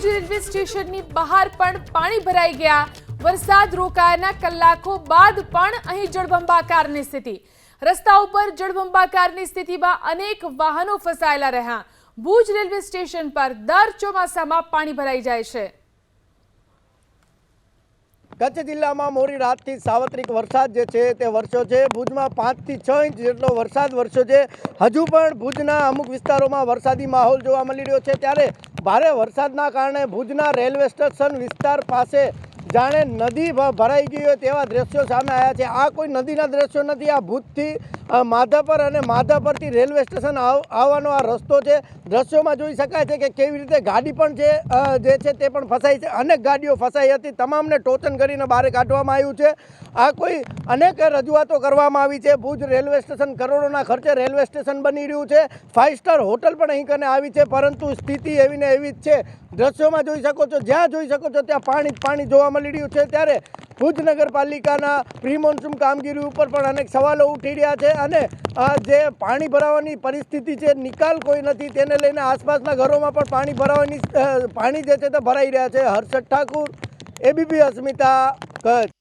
Bhuj railway સ્ટેશનની બહાર પણ પાણી ભરાઈ ગયા. વરસાદ રોકાયાના કલાકો બાદ પણ અહીં જળબંબાકારની સ્થિતિ. રસ્તા ઉપર જળબંબાકારની સ્થિતિમાં અનેક વાહનો ફસાયેલા રહ્યા. ભુજ રેલવે સ્ટેશન પર દર ચોમાસામાં પાણી ભરાઈ જાય છે. કચ્છ જિલ્લામાં મોડી રાતથી સાર્વત્રિક વરસાદ જે છે તે વરસ્યો છે. ભુજમાં પાંચથી છ ઇંચ જેટલો વરસાદ વરસ્યો છે. હજુ પણ ભુજના અમુક વિસ્તારોમાં વરસાદી માહોલ જોવા મળી રહ્યો છે. ત્યારે ભારે વરસાદના કારણે ભુજના રેલવે સ્ટેશન વિસ્તાર પાસે જાણે નદી ભરાઈ ગઈ હોય તેવા દ્રશ્યો સામે આવ્યા છે. આ કોઈ નદીના દ્રશ્યો નથી. આ ભુજથી માધાપર અને માધાપરથી રેલવે સ્ટેશન આવ- આવવાનો આ રસ્તો છે. દ્રશ્યોમાં જોઈ શકાય છે કે કેવી રીતે ગાડી પણ છે જે છે તે પણ ફસાઈ છે. અનેક ગાડીઓ ફસાઈ હતી. તમામને ટોચન કરીને બહાર કાઢવામાં આવ્યું છે. આ કોઈ અનેક રજૂઆતો કરવામાં આવી છે. ભુજ રેલવે સ્ટેશન કરોડોના ખર્ચે રેલવે સ્ટેશન બની રહ્યું છે. ફાઇવ સ્ટાર હોટલ પણ અહીં કને આવી છે, પરંતુ સ્થિતિ એવી ને એવી જ છે. દ્રશ્યોમાં જોઈ શકો છો, જ્યાં જોઈ શકો છો ત્યાં પાણી પાણી જોવા મળી રહ્યું છે. ત્યારે ભુજ નગરપાલિકાના પ્રી મોન્સૂન કામગીરી ઉપર પણ અનેક સવાલો ઉઠી રહ્યા છે અને જે પાણી ભરાવાની પરિસ્થિતિ છે, નિકાલ કોઈ નથી, તેને લઈને આસપાસના ઘરોમાં પણ પાણી ભરાવાની પાણી જે છે તે ભરાઈ રહ્યા છે. હર્ષદ ઠાકુર, એબીપી અસ્મિતા, કચ્છ.